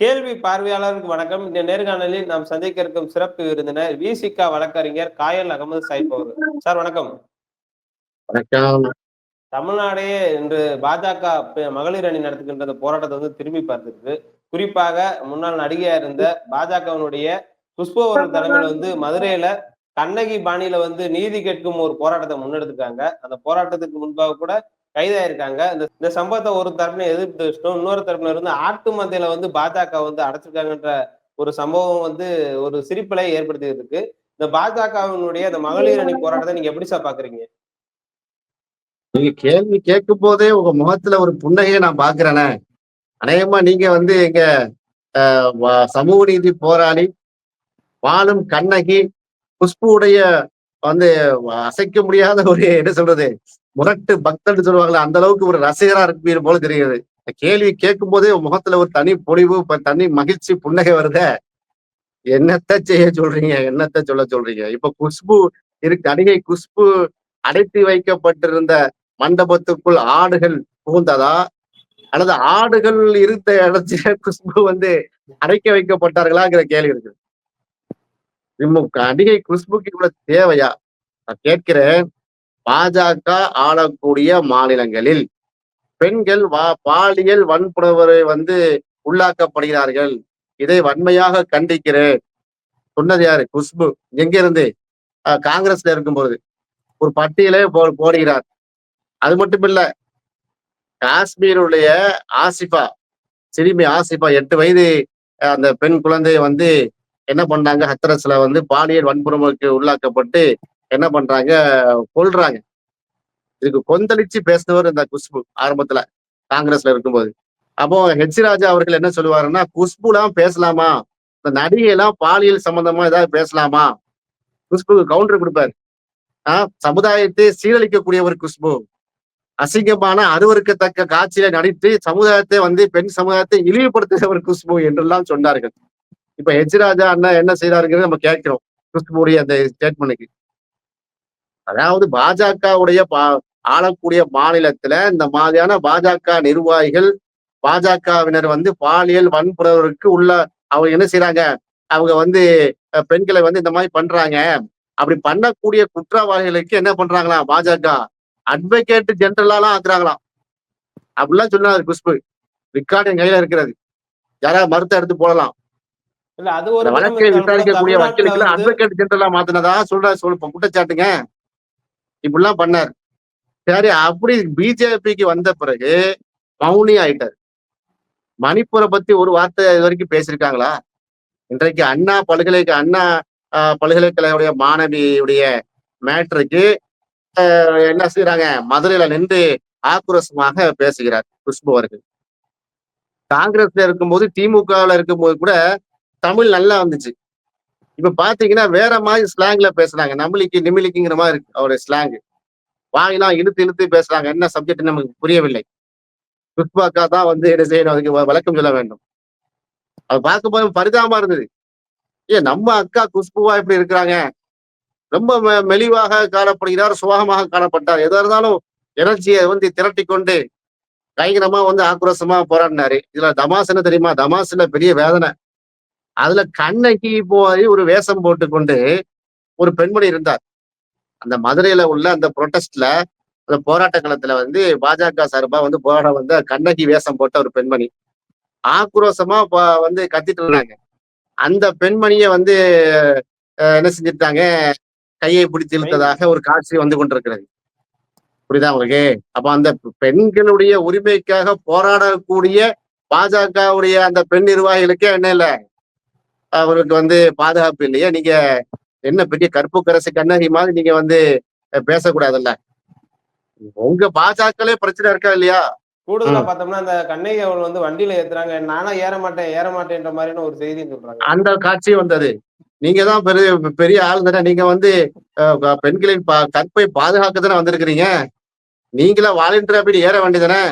கேள்வி பார்வையாளருக்கு வணக்கம். இந்த நேர்காணலில் நாம் சந்திக்க இருக்கும் சிறப்பு விருந்தினர் விசிகா வழக்கறிஞர் காயல் அகமது சாயிப் அவர்கள். சார் வணக்கம். வணக்கம். தமிழ்நாடே இன்று பாஜக மகளிர் அணி நடத்துகின்ற போராட்டத்தை வந்து திரும்பி பார்த்திருக்கு குறிப்பாக முன்னாள் நடிகையா இருந்த பாஜகவினுடைய குஷ்பு அவர்கள் தலைமையில வந்து மதுரையில கண்ணகி பாணியில வந்து நீதி கேட்கும் ஒரு போராட்டத்தை முன்னெடுத்திருக்காங்க. அந்த போராட்டத்துக்கு முன்பாக கூட கைதாயிருக்காங்க. இந்த இந்த சம்பவத்தை ஒரு தரப்புல எதிர்த்து வச்சிட்டோம் இன்னொரு தரப்புல இருந்து ஆட்டு மந்தையில வந்து பாஜக வந்து அடைச்சிருக்காங்கன்ற ஒரு சம்பவம் வந்து ஒரு சிரிப்பலை ஏற்படுத்தியிருக்கு. இந்த பாஜகவினுடைய இந்த மகளிர் அணி போராட்டத்தை நீங்க எப்படி சார் பாக்குறீங்க? நீங்க கேள்வி கேட்கும் போதே உங்க முகத்துல ஒரு புன்னகையை நான் பாக்குறேனே. அநேகமா நீங்க வந்து எங்க சமூக நீதி போராளி வாழும் கண்ணகி குஷ்புடைய வந்து அசைக்க முடியாத ஒரு என்ன சொல்றது முரட்டு பக்தர்னு சொல்லுவாங்களே அந்த அளவுக்கு ஒரு ரசிகரா இருப்பீர் போல தெரிகிறது. இந்த கேள்வி கேட்கும் போதே முகத்துல ஒரு தனி பொழிவு தனி மகிழ்ச்சி புன்னகை வருத? என்னத்த செய்ய சொல்றீங்க? என்னத்த சொல்ல சொல்றீங்க? இப்ப குஷ்பு இருக்கு நடிகை குஷ்பு அடைத்து வைக்கப்பட்டிருந்த மண்டபத்துக்குள் ஆடுகள் புகுந்ததா? அல்லது ஆடுகள் இருந்த இடத்துல குஷ்பு வந்து அடைக்க வைக்கப்பட்டார்களாங்கிற கேள்வி இருக்கு நடிகை குஷ்புக்கு இவ்வளவு தேவையா? நான் கேட்கிறேன். பாஜக ஆளக்கூடிய மாநிலங்களில் பெண்கள் வா பாலியல் வன்புணர்வை வந்து உள்ளாக்கப்படுகிறார்கள். இதை வன்மையாக கண்டிக்கிறேன். சொன்னது யாரு? குஷ்பு. எங்க இருந்து காங்கிரஸ்ல இருக்கும்போது. ஒரு பட்டியலே போ போடுகிறார். அது மட்டும் இல்ல காஷ்மீருடைய ஆசிஃபா சிறுமி ஆசிஃபா எட்டு வயது அந்த பெண் குழந்தைய வந்து என்ன பண்றாங்க ஹத்ரஸ்ல வந்து பாலியல் வன்புணர்வுக்கு உள்ளாக்கப்பட்டு என்ன பண்றாங்க? கொள்றாங்க இதுக்கு கொந்தளிச்சு பேசினவர் இந்த குஷ்பு ஆரம்பத்துல காங்கிரஸ்ல இருக்கும்போது. அப்போ ஹெச் ராஜா அவர்கள் என்ன சொல்லுவாருன்னா குஷ்புலாம் பேசலாமா? இந்த நடிகை எல்லாம் பாலியல் சம்பந்தமா ஏதாவது பேசலாமா? குஷ்புக்கு கவுண்டர் கொடுப்பாரு. ஆஹ் சமுதாயத்தை சீரழிக்கக்கூடிய ஒரு குஷ்பு. அசிங்கமான அருவருக்கத்தக்க காட்சியில நடித்து சமுதாயத்தை வந்து பெண் சமுதாயத்தை இழிவுபடுத்துகிற ஒரு குஷ்பு என்றெல்லாம் சொன்னார்கள். இப்ப ஹெச் ராஜா அண்ணா என்ன செய்தாருங்கிறது நம்ம கேட்கிறோம். குஷ்புடைய அந்த ஸ்டேட்மெண்ட்டுக்கு அதாவது பாஜகவுடைய பா ஆளக்கூடிய மாநிலத்துல இந்த மாதிரியான பாஜக நிர்வாகிகள் பாஜகவினர் வந்து பாலியல் வன்புணர்வுக்கு உள்ள அவங்க என்ன செய்றாங்க? அவங்க வந்து பெண்களை வந்து இந்த மாதிரி பண்றாங்க. அப்படி பண்ணக்கூடிய குற்றவாளிகளுக்கு என்ன பண்றாங்களாம்? பாஜக அட்வொகேட் ஜெனரலாலாம் ஆக்குறாங்களாம். அப்படிலாம் சொன்னாரு குஷ்பு. ரெக்கார்டு என் கையில இருக்கிறது. யாராவது மறுத்த எடுத்து போடலாம். இல்ல அது வழக்கை விசாரிக்கக்கூடிய வக்கீலுக்கு அட்வொகேட் ஜெனரலா மாத்தினதா சொல்ற சொல் குற்றச்சாட்டுங்க. இப்படிலாம் பண்ணார். சரி அப்படி பிஜேபிக்கு வந்த பிறகு மௌனி ஆயிட்டார். மணிப்பூரை பத்தி ஒரு வார்த்தை இது வரைக்கும் பேசியிருக்காங்களா? இன்றைக்கு அண்ணா பல்கலைக்கழக அண்ணா ஆஹ், பல்கலைக்கழகவுடைய மாணவியுடைய மேட்ருக்கு என்ன செய்யறாங்க மதுரையில நின்று ஆக்ரோஷமாக பேசுகிறார் குஷ்பு அவர்கள். காங்கிரஸ்ல இருக்கும்போது திமுகவுல இருக்கும்போது கூட தமிழ் நல்லா வந்துச்சு. இப்ப பாத்தீங்கன்னா வேற மாதிரி ஸ்லாங்ல பேசுறாங்க. நம்மளுக்கு நிமிலிக்குங்கிற மாதிரி இருக்கு அவருடைய ஸ்லாங் வாயெல்லாம் இழுத்து இழுத்து பேசுறாங்க. என்ன சப்ஜெக்ட் நமக்கு புரியவில்லை. குஷ்பாக்கா தான் வந்து என்ன செய்யணும்? அதுக்கு வழக்கம் சொல்ல வேண்டும். அது பார்க்கும்போது பரிதாபமா இருந்தது. ஏன் நம்ம அக்கா குஷ்புவா இப்படி இருக்கிறாங்க? ரொம்ப மெ- மெலிவாக காணப்படுகிறார் சுவாகமாக காணப்பட்டார். எதா இருந்தாலும் எனர்ஜியை வந்து திரட்டி கொண்டு பயங்கரமா வந்து ஆக்ரோஷமா போராடினாரு. இதுல தமாஸ் என்ன தெரியுமா? தமாசுல பெரிய வேதனை. அதுல கண்ணகி போய் ஒரு வேஷம் போட்டுக்கொண்டு ஒரு பெண்மணி இருந்தார். அந்த மதுரையில உள்ள அந்த புரொட்டஸ்ட்ல அந்த போராட்ட களத்துல வந்து பாஜக சார்பா வந்து போராட வந்த கண்ணகி வேஷம் போட்ட ஒரு பெண்மணி. ஆக்ரோஷமா வந்து கத்திட்டு இருந்தாங்க. அந்த பெண்மணிய வந்து என்ன செஞ்சிருக்காங்க கையை பிடித்து இழுத்ததாக ஒரு காட்சி வந்து கொண்டிருக்கிறது. புரியுதா உங்களுக்கு? அப்ப அந்த பெண்களுடைய உரிமைக்காக போராடக்கூடிய பாஜகவுடைய அந்த பெண் நிர்வாகிகளுக்கே என்ன இல்ல? அவருக்கு வந்து பாதுகாப்பு இல்லையா. நீங்க என்ன பெரிய கற்புக்கரசு கண்ணகி மாதிரி நீங்க வந்து பேசக்கூடாதுல்ல? உங்க பாஜகலே பிரச்சனை இருக்கா இல்லையா? கூடுதலா. பார்த்தோம்னா அந்த கண்ணகி அவர்கள் வந்து வண்டியில ஏத்துறாங்க. நானா ஏற மாட்டேன் ஏற மாட்டேன்ற மாதிரியான ஒரு செய்தி சொல்றாங்க. அந்த காட்சி வந்தது. நீங்க தான் பெரிய பெரிய ஆள் தானே. நீங்க வந்து பெண்களின் பா- கற்பை பாதுகாக்க தானே வந்திருக்கிறீங்க. நீங்களா வாலண்டியரா போய் ஏற வேண்டியதானே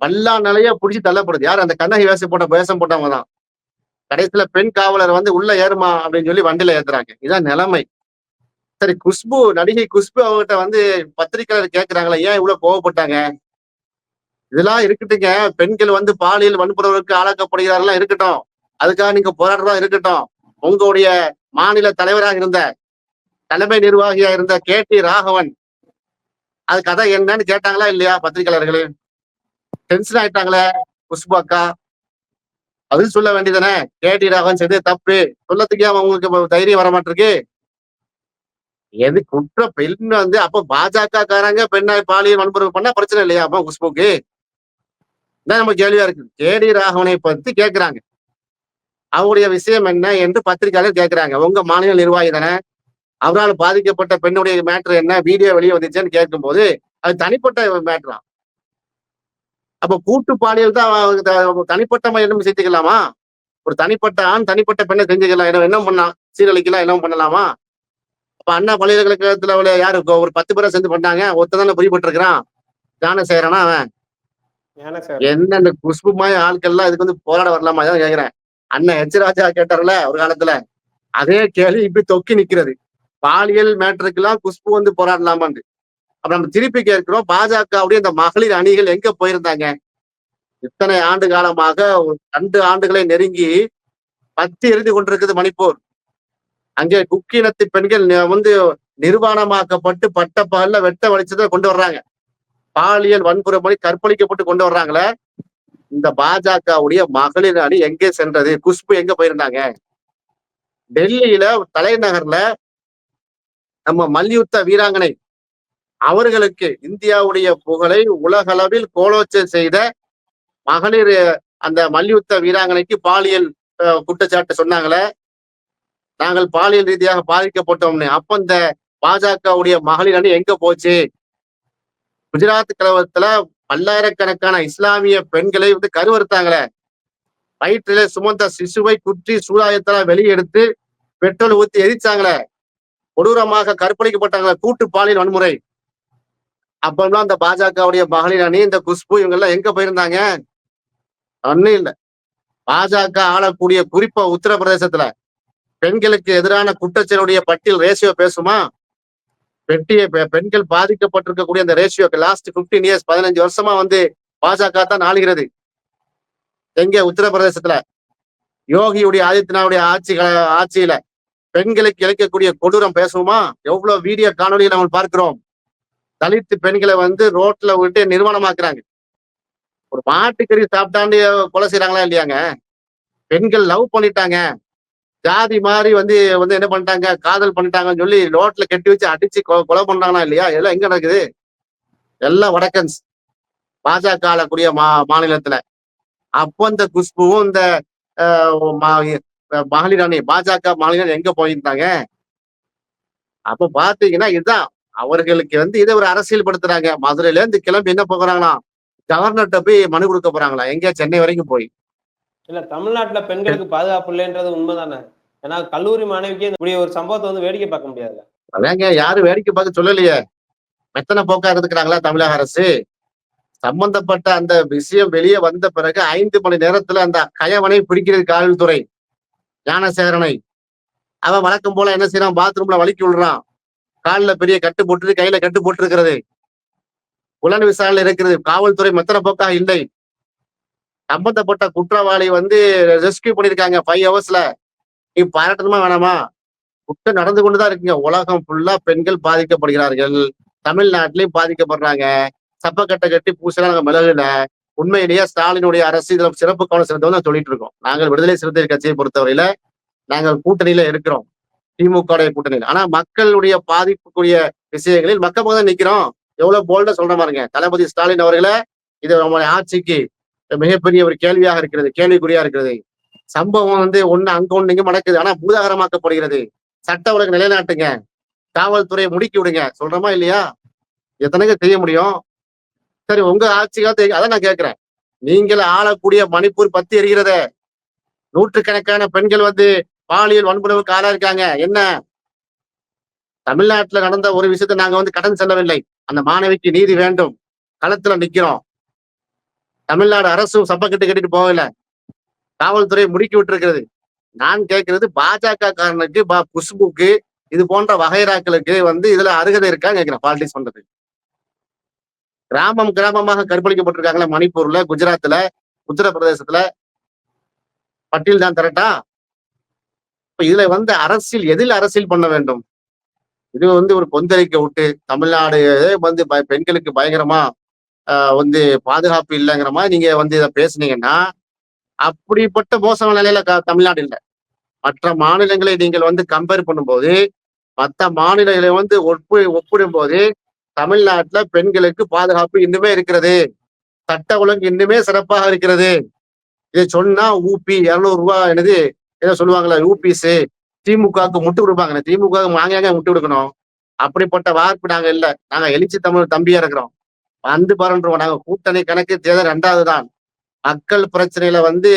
பல்லா நிலையா புடிச்சு தள்ளப்படுது. யார்? அந்த கண்ணகி வேஷம் போட்ட வேஷம் போட்டவங்க தான். கடைசியில பெண் காவலர் வந்து உள்ள ஏறுமா அப்படின்னு சொல்லி வண்டியில ஏத்துறாங்க. இதான் நிலைமை. சரி குஷ்பு நடிகை குஷ்பு அவங்ககிட்ட வந்து பத்திரிகையாளர் கேட்கிறாங்களே ஏன் இவ்வளவு கோவப்பட்டாங்க? இதெல்லாம் இருக்கட்டுங்க பெண்கள் வந்து பாலியல் வன்புறவருக்கு ஆளாக்கப்படுகிறார்கள் இருக்கட்டும். அதுக்காக நீங்க போராடுறதா இருக்கட்டும். உங்களுடைய மாநில தலைவராக இருந்த தலைமை நிர்வாகியா இருந்த கே டி ராகவன் அது கதை என்னன்னு கேட்டாங்களா இல்லையா பத்திரிகையாளர்களே டென்ஷன் ஆயிட்டாங்களே குஷ்பு அக்கா? பதில் சொல்ல வேண்டியதானே கே டி ராகவன் செய்தது தப்பு. சொல்லத்துக்கே அவங்களுக்கு தைரியம் வர மாட்டிருக்கு எது குற்ற பெண் வந்து அப்ப பாஜக காரங்க பெண்ணாய் பாலியல் வன்புறவு பண்ணா பிரச்சனை இல்லையா? அப்ப குஷ்புக்கு தான் நம்ம கேள்வியா இருக்கு. கேடி ராகவனை பத்தி கேட்கிறாங்க அவருடைய விஷயம் என்ன என்று பத்திரிகையாளர் கேட்கிறாங்க உங்க மாநில நிர்வாகி தானே? அவரால் பாதிக்கப்பட்ட பெண்ணுடைய மேட்ரு என்ன? வீடியோ வெளியே வந்துச்சுன்னு கேட்கும்போது அது தனிப்பட்ட மேட்ரா அப்ப கூட்டு பாலியல் தான் தனிப்பட்ட மனிதனும் செஞ்சுக்கலாமா ஒரு தனிப்பட்ட ஆண் தனிப்பட்ட பெண்ணை செஞ்சுக்கலாம். என்ன என்ன பண்ணலாம்? சீரழிக்கலாம் என்ன பண்ணலாமா? அப்ப அண்ணா பல்கலைக்கழகத்துல உள்ள யாரு? ஒரு பத்து பேரை சேர்ந்து பண்ணாங்க. ஒருத்தன் தானே பிடிபட்டிருக்கிறான் தானே செய்யறானா அவன்? என்ன இந்த குஷ்பு மாதிரி ஆட்கள்லாம் இதுக்கு வந்து போராட வரலாமா? தான் கேக்குறேன். அண்ணன் எச். ராஜா கேட்டார்ல ஒரு காலத்துல. அதே கேள்வி இப்படி தொக்கி நிக்கிறது. பாலியல் மேட்டருக்கெல்லாம் குஷ்பு வந்து போராடலாமான்னு அப்ப நம்ம திருப்பி கேட்கிறோம் பாஜகவுடைய இந்த மகளிர் அணிகள் எங்க போயிருந்தாங்க? இத்தனை ஆண்டு காலமாக ரெண்டு ஆண்டுகளை நெருங்கி பத்தி எரிந்து கொண்டிருக்குது மணிப்பூர். அங்கே குக்கினத்து பெண்கள் வந்து நிர்வாணமாக்கப்பட்டு பட்ட பால்ல வெட்ட வெளிச்சத்தை கொண்டு வர்றாங்க. பாலியல் வன்முறை கற்பழிக்கப்பட்டு கொண்டு வர்றாங்களே. இந்த பாஜகவுடைய மகளிர் அணி எங்கே சென்றது? குஷ்பு எங்க போயிருந்தாங்க? டெல்லியில தலைநகர்ல நம்ம மல்யுத்த வீராங்கனை அவர்களுக்கு இந்தியாவுடைய புகழை உலகளவில் கோலோச்ச செய்த மகளிர் அந்த மல்யுத்த வீராங்கனைக்கு பாலியல் குற்றச்சாட்டு சொன்னாங்களே. நாங்கள் பாலியல் ரீதியாக பாதிக்கப்பட்டோம்னு. அப்ப இந்த பாஜகவுடைய மகளிர் அணி எங்க போச்சு? குஜராத் கலவரத்துல பல்லாயிரக்கணக்கான இஸ்லாமிய பெண்களை வந்து கருவறுத்தாங்களே. வயிற்றில சுமந்த சிசுவை குற்றி சூதாயத்தெல்லாம் வெளியெடுத்து பெட்ரோல் ஊத்தி எரிச்சாங்களே. கொடூரமாக கற்பழிக்கப்பட்டாங்களே கூட்டு பாலியல் வன்முறை. அப்பெல்லாம் அந்த பாஜகவுடைய மகளிர் அணி இந்த குஷ்பு இவங்க எல்லாம் எங்க போயிருந்தாங்க? ஒன்னும் இல்ல. பாஜக ஆளக்கூடிய குறிப்பா உத்தரப்பிரதேசத்துல. பெண்களுக்கு எதிரான குற்றச்செயலுடைய பட்டியல் ரேஷியோ பேசுமா? பெட்டிய பெ- பெண்கள் பாதிக்கப்பட்டிருக்கக்கூடிய அந்த ரேஷியோக்கு லாஸ்ட் 15 இயர்ஸ் பதினஞ்சு வருஷமா வந்து பாஜக தான் ஆளுகிறது. எங்க? உத்தரப்பிரதேசத்துல. யோகியுடைய ஆதித்யநாவுடைய ஆட்சி ஆட்சியில. பெண்களுக்கு இழைக்கக்கூடிய கொடூரம் பேசுவோமா? எவ்வளவு வீடியோ காணொலியை நம்ம பார்க்கிறோம். தலித்து பெண்களை வந்து ரோட்ல விட்டு நிர்வாணமாக்குறாங்க. ஒரு மாட்டுக்கறி சாப்பிட்டாண்டு கொலை செய்யறாங்களா இல்லையாங்க? பெண்கள் லவ் பண்ணிட்டாங்க. ஜாதி மாதிரி வந்து வந்து என்ன பண்ணிட்டாங்க? காதல் பண்ணிட்டாங்கன்னு சொல்லி ரோட்ல கட்டி வச்சு அடிச்சு கொ- கொலை பண்ணாங்களா இல்லையா? எல்லாம் எங்க நடக்குது? எல்லாம் வடக்கன்ஸ். பாஜக ஆளக்கூடிய மா மாநிலத்துல. அப்போ இந்த குஷ்புவும் இந்த மகளிர் அணி பாஜக மாநிலம் எங்க போயிருந்தாங்க? அப்ப பாத்தீங்கன்னா இதுதான். அவர்களுக்கு வந்து இதை ஒரு அரசியல் படுத்துறாங்க மதுரையில இருந்து கிளம்பி என்ன போகிறாங்களாம்? கவர்னர்கிட்ட போய் மனு கொடுக்க போறாங்களா எங்க சென்னை வரைக்கும் போய். இல்ல தமிழ்நாட்டுல பெண்களுக்கு பாதுகாப்பு இல்லைன்றது உண்மைதானே? ஏன்னா கல்லூரி மாணவிக்கு இப்படி ஒரு சம்பவத்தை வந்து வேடிக்கை பார்க்க முடியாதுல்ல. அதாங்க யாரும் வேடிக்கை பார்க்க சொல்லலையே. மெத்தனை போக்கா இருக்கிறாங்களா தமிழக அரசு? சம்பந்தப்பட்ட அந்த விஷயம் வெளியே வந்த பிறகு ஐந்து மணி நேரத்துல அந்த கயவனை பிடிக்கிறது காவல்துறை. ஞானசேகரனை. அவன் வழக்கம் போல என்ன செய்யறான்? பாத்ரூம்ல வலிக்கி விடுறான். காலில் பெரிய கட்டு போட்டு கையில கட்டு போட்டு இருக்கிறது புலன் விசாரணை இருக்கிறது. காவல்துறை மெத்தனை போக்கா இல்லை. சம்பந்தப்பட்ட குற்றவாளி வந்து ரெஸ்கியூ பண்ணிருக்காங்க ஃபைவ் ஹவர்ஸ்ல நீ பாராட்டணுமா வேணாமா? குற்றம் நடந்து கொண்டுதான் இருக்குங்க. உலகம் ஃபுல்லா பெண்கள் பாதிக்கப்படுகிறார்கள். தமிழ்நாட்டிலையும் பாதிக்கப்படுறாங்க. சப்பக்கட்டை கட்டி பூசலாம் நாங்க மிளகுல. உண்மையிலேயே ஸ்டாலினுடைய அரசு இதில் சிறப்பு கவனம் செலுத்தவும் சொல்லிட்டு இருக்கோம். நாங்கள் விடுதலை சிறுத்தைகள் கட்சியை பொறுத்தவரையில நாங்கள் கூட்டணியில இருக்கிறோம். திமுக உடைய கூட்டணியில். ஆனா மக்களுடைய பாதிப்புக்குரிய விஷயங்களில் மக்கள் பக்கம் நிக்கிறோம். எவ்வளவு போல்டா சொல்ற பாருங்க. தளபதி ஸ்டாலின் அவர்களை இது நம்மளுடைய ஆட்சிக்கு மிகப்பெரிய ஒரு கேள்வியாக இருக்கிறது கேள்விக்குறியா இருக்கிறது. சம்பவம் வந்து ஒண்ணு அங்க ஒண்ணு இங்க நடக்குது. ஆனா பூதாகரமாக்கப்படுகிறது. சட்ட ஒழுங்கு நிலைநாட்டுங்க. காவல்துறையை முடுக்கி விடுங்க. சொல்றோமா இல்லையா? எத்தனைங்க செய்ய முடியும்? சரி உங்க ஆட்சி காலத்து அதான் நான் கேட்கிறேன் நீங்கள் ஆளக்கூடிய மணிப்பூர் பத்தி எரிகிறத நூற்றுக்கணக்கான பெண்கள் வந்து பாலியல் வன்புணர்வுக்கு ஆளா இருக்காங்க. என்ன? தமிழ்நாட்டுல நடந்த ஒரு விஷயத்தை நாங்க வந்து கடன் செல்லவில்லை. அந்த மாணவிக்கு நீதி வேண்டும். களத்துல நிக்கிறோம். தமிழ்நாடு அரசும் சப்பக்கட்டு கட்டிட்டு போகல. காவல்துறை முடுக்கி விட்டுருக்கிறது. நான் கேட்கறது பாஜக காரனுக்கு பா குஷ்புக்கு இது போன்ற வகைராக்களுக்கு வந்து இதுல அருகதை இருக்கா கேட்கிறேன் பாலிடிக்ஸ் பண்றது. கிராமம் கிராமமாக கற்பழிக்கப்பட்டிருக்காங்களே மணிப்பூர்ல குஜராத்ல உத்தரப்பிரதேசத்துல. பட்டியல் தான் திரட்டா இதுல வந்து அரசியல் எதில் அரசியல் பண்ண வேண்டும்? இது வந்து ஒரு கொந்தளிக்க விட்டு தமிழ்நாடு வந்து பெண்களுக்கு பயங்கரமா வந்து பாதுகாப்பு இல்லைங்கிற மாதிரி நீங்க வந்து இதை பேசுனீங்கன்னா அப்படிப்பட்ட மோசமான நிலையில க- தமிழ்நாடு இல்லை. மற்ற மாநிலங்களை நீங்கள் வந்து கம்பேர் பண்ணும்போது மற்ற மாநிலங்களை வந்து ஒப்பு ஒப்பிடும் போது தமிழ்நாட்டுல பெண்களுக்கு பாதுகாப்பு இன்னுமே இருக்கிறது. சட்ட ஒழுங்கு இன்னுமே சிறப்பாக இருக்கிறது. இதை சொன்னா ஊபி இருநூறு ரூபாய் என்னது ஏதோ சொல்லுவாங்களா யூபிஸ் திமுகவுக்கு முட்டு கொடுப்பாங்க திமுக வாங்க முட்டு கொடுக்கணும். அப்படிப்பட்ட வார்ப்பு நாங்க இல்ல. நாங்க எழுச்சி தமிழ் தம்பியா இருக்கிறோம். வந்து பாருன்றோம். நாங்க கூட்டணி கணக்கு தேர்தல் ரெண்டாவது தான். மக்கள் பிரச்சனையில வந்து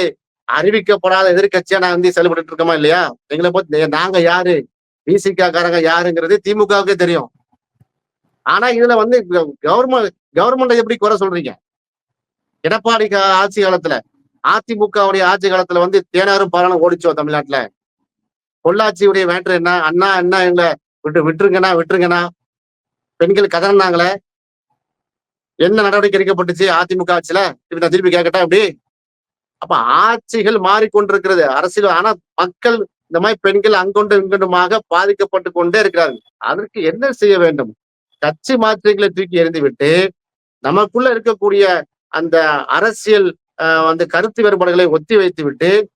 அறிவிக்கப்படாத எதிர்கட்சியா நாங்க வந்து செயல்பட்டு இருக்கோமா இல்லையா? எங்களை பத்தி நாங்க யாரு? பிசிகாக்காரங்க யாருங்கிறது திமுகவுக்கே தெரியும். ஆனா இதுல வந்து கவர்மெண்ட் கவர்மெண்ட் எப்படி குறை சொல்றீங்க? எடப்பாடி ஆட்சி காலத்துல. அதிமுகவுடைய ஆட்சி காலத்துல வந்து தேனாரும் பாலனும் ஓடிச்சோம் தமிழ்நாட்டுல. பொள்ளாச்சியுடைய மேட்ரு என்ன? அண்ணா அண்ணா எங்களை விட்டு விட்டுருங்கண்ணா விட்டுருங்கண்ணா. பெண்கள் கதறினாங்களே. என்ன நடவடிக்கை எடுக்கப்பட்டுச்சு அதிமுக ஆட்சியில? இப்ப நான் திருப்பி கேட்கட்டா அப்படி அப்ப ஆட்சிகள் மாறிக்கொண்டிருக்கிறது. அரசியல் ஆனா மக்கள் இந்த மாதிரி பெண்கள் அங்கொண்டு இங்கொண்டுமாக பாதிக்கப்பட்டு கொண்டே இருக்கிறார்கள். அதற்கு என்ன செய்ய வேண்டும்? கட்சி மாற்றங்களை தூக்கி எறிந்து விட்டு நமக்குள்ள இருக்கக்கூடிய அந்த அரசியல் ஆஹ், கருத்து வேறுபாடுகளை ஒத்தி வைத்து விட்டு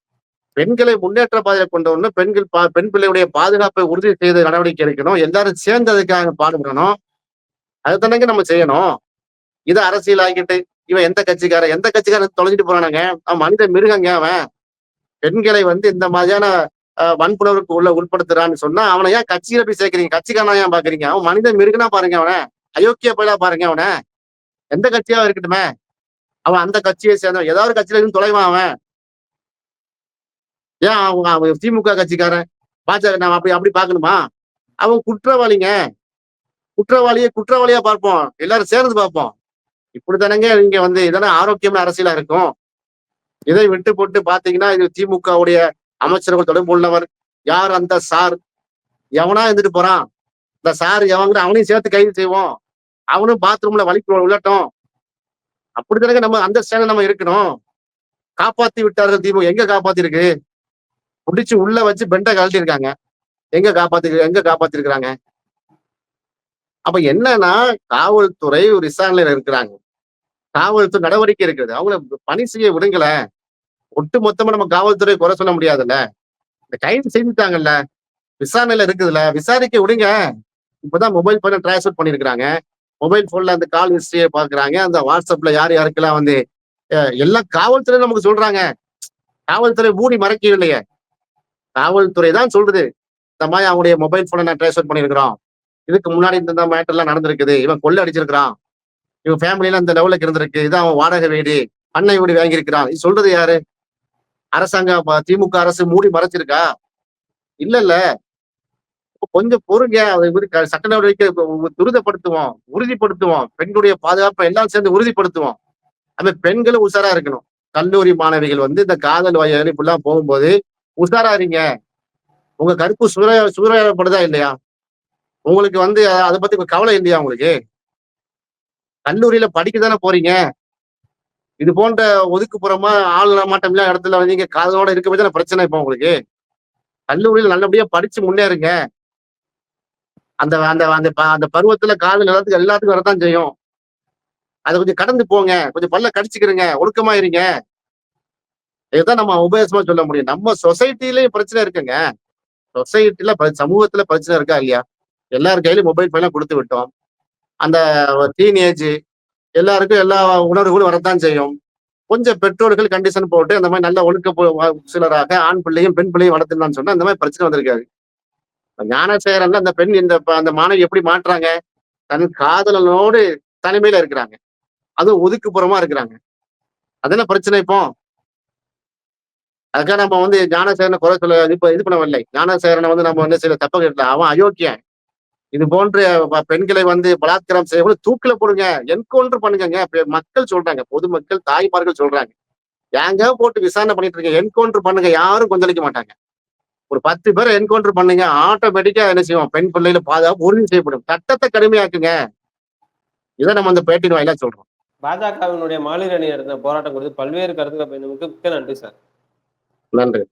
பெண்களை முன்னேற்ற பாதையை கொண்டு வரணும் பெண்கள் பா- பெண் பிள்ளையுடைய பாதுகாப்பை உறுதி செய்த நடவடிக்கை எடுக்கணும். எல்லாரும் சேர்ந்து அதுக்காக பாடுபடணும். அதுதானங்க நம்ம செய்யணும். இது அரசியல் ஆகிட்டு இவன் எந்த கட்சிக்காரன் எந்த கட்சிக்காரன் தொலைஞ்சிட்டு போறானுங்க? அவன் மனித மிருகங்க அவன். பெண்களை வந்து இந்த மாதிரியான வன்புணர்வுக்கு உள்ள உட்படுத்துறான்னு சொன்னா அவனை ஏன் கட்சியில போய் சேர்க்கறீங்க? கட்சிக்காரனா ஏன் பாக்குறீங்க? அவன் மனித மிருகனா பாருங்க அவனை. அயோக்கிய பயிலா பாருங்க அவனை. எந்த கட்சியா இருக்கட்டுமே. அவன் அந்த கட்சியை சேர்ந்தவன். ஏதாவது கட்சியில இருந்து தொலைவான் அவன். ஏன் அவங்க அவன் திமுக கட்சிக்காரன்? பாஜக நான் அப்படி அப்படி பார்க்கணுமா? அவன் குற்றவாளிங்க. குற்றவாளியை குற்றவாளியா பார்ப்போம். எல்லாரும் சேர்ந்து பார்ப்போம். இப்படித்தானங்க இங்க வந்து இதெல்லாம் ஆரோக்கியமான அரசியலா இருக்கும். இதை விட்டு போட்டு பாத்தீங்கன்னா இது திமுகவுடைய அமைச்சர்கள் தொடர்பு உள்ளவர். யார் அந்த சார்? எவனா இருந்துட்டு போறான்? இந்த சார் எவங்கிற அவனையும் சேர்த்து கைது செய்வோம். அவனும் பாத்ரூம்ல வலிக்கு உள்ளட்டும் அப்படித்தானங்க நம்ம அந்த ஸ்டாண்ட் நம்ம இருக்கணும். காப்பாத்தி விட்டார்கள் திமுக எங்க காப்பாத்திருக்கு? இருக்கு உள்ள வச்சு பெண்டை கழட்டி இருக்காங்க எங்க காப்பாத்தி எங்க காப்பாத்திருக்கிறாங்க? அப்ப என்னன்னா காவல்துறை ஒரு விசாரணையில இருக்கிறாங்க. காவல்துறை நடவடிக்கை இருக்குது அவங்கள பணி செய்ய விடுங்கள. ஒட்டு மொத்தமா நம்ம காவல்துறை குறை சொல்ல முடியாதுல்ல. இந்த கைது செஞ்சுட்டாங்கல்ல விசாரணையில இருக்குதுல்ல. விசாரிக்க விடுங்க. இப்பதான் மொபைல் போன டிரான்ஸ்ஃபர் பண்ணிருக்கிறாங்க மொபைல் போன்ல அந்த கால் ஹிஸ்டரியை பாக்குறாங்க அந்த வாட்ஸ்அப்ல யார் யாருக்கெல்லாம் வந்து எல்லாம் காவல்துறை நமக்கு சொல்றாங்க. காவல்துறை மூடி மறைக்கவில்லையே. காவல்துறை தான் சொல்றது. இந்த மாதிரி அவங்களுடைய மொபைல் போனை நான் டிரான்ஸ்ஃபர் பண்ணிருக்கிறோம் இதுக்கு முன்னாடி இந்த மேட்டர் எல்லாம் நடந்திருக்குது. இவன் கொள்ளை அடிச்சிருக்கிறான். இவன் ஃபேமிலியில அந்த லெவலுக்கு இருந்திருக்கு. இதான் அவன் வாடகை வீடு. பண்ணை வீடு வாங்கியிருக்கிறான். இது சொல்றது யாரு? அரசாங்கம் திமுக அரசு மூடி மறைச்சிருக்கா? இல்ல இல்ல. கொஞ்சம் பொறுங்க. அதை வந்து க- சட்ட நடவடிக்கை துரிதப்படுத்துவோம் உறுதிப்படுத்துவோம். பெண்களுடைய பாதுகாப்பை எல்லாம் சேர்ந்து உறுதிப்படுத்துவோம். அந்த பெண்களும் உஷாரா இருக்கணும். கல்லூரி மாணவிகள் வந்து இந்த காதல் வயல் இப்படிலாம் போகும்போது உஷாரா இருங்க. உங்க கருப்பு சூற சூறையாடப்படுதா இல்லையா? உங்களுக்கு வந்து அதை பத்தி கவலை இல்லையா உங்களுக்கு? கல்லூரியில படிக்க தானே போறீங்க? இது போன்ற ஒதுக்குப்புறமா ஆள் மாட்டம் இல்லாத இடத்துல வந்து நீங்க காதலோட இருக்க போது பிரச்சனை இப்போ உங்களுக்கு? கல்லூரியில் நல்லபடியா படிச்சு முன்னேறுங்க. அந்த அந்த அந்த ப- அந்த பருவத்துல காதல் எல்லாத்துக்கும் எல்லாத்துக்கும் வரதான் செய்யும். அதை கொஞ்சம் கடந்து போங்க. கொஞ்சம் பல்ல கடிச்சுக்கிறங்க ஒழுக்கமா இருங்க இதுதான் நம்ம உபயோகமா சொல்ல முடியும். நம்ம சொசைட்டிலயும் பிரச்சனை இருக்குங்க. சொசைட்டில சமூகத்துல பிரச்சனை இருக்கா இல்லையா? எல்லார் கையிலும் மொபைல் போன்லாம் கொடுத்து விட்டோம். அந்த டீனேஜ் எல்லாருக்கும் எல்லா உணர்வுகளும் வரத்தான் செய்யும். கொஞ்சம் பெற்றோர்கள் கண்டிஷன் போட்டு அந்த மாதிரி நல்ல ஒழுக்க சிலராக ஆண் பிள்ளையும் பெண் பிள்ளையும் வளர்த்துனான்னு சொன்னா அந்த மாதிரி பிரச்சனை வந்திருக்காரு ஞானசேகரன்ல அந்த பெண் இந்த அந்த மாணவி எப்படி மாற்றாங்க? தன் காதலனோடு தனிமையில இருக்கிறாங்க. அதுவும் ஒதுக்குப்புறமா இருக்கிறாங்க. அதென்ன பிரச்சனை இப்போ? அதுக்காக நம்ம வந்து ஞானசேகரனை குறை சொல்ல இப்ப இது பண்ணவில்லை ஞானசேகரனை வந்து நம்ம வந்து சில தப்ப கேட்கல அவன் அயோக்கியன். இது போன்ற பெண்களை வந்து பலாத்காரம் செய்ய தூக்கில போடுங்க. என்கவுண்டர் பண்ணுங்க மக்கள் சொல்றாங்க. பொதுமக்கள் தாய்மார்கள் சொல்றாங்க. ஏங்க போட்டு விசாரணை பண்ணிட்டு இருக்கீங்க? என்கவுண்டர் பண்ணுங்க. யாரும் கொந்தளிக்க மாட்டாங்க. ஒரு பத்து பேரை என்கவுண்டர் பண்ணுங்க ஆட்டோமேட்டிக்கா என்ன செய்வோம்? பெண் பிள்ளைகளை பாதுகாப்பு உறுதி செய்யப்படும். சட்டத்தை கடுமையாக்குங்க. இதை நம்ம அந்த பேட்டின் வாயிலா சொல்றோம். பாஜகவினுடைய மகளிர் அணி நடத்தின போராட்டம் குறித்து பல்வேறு கருத்துக்களை பயணமுக்கு மிக்க நன்றி சார். நன்றி.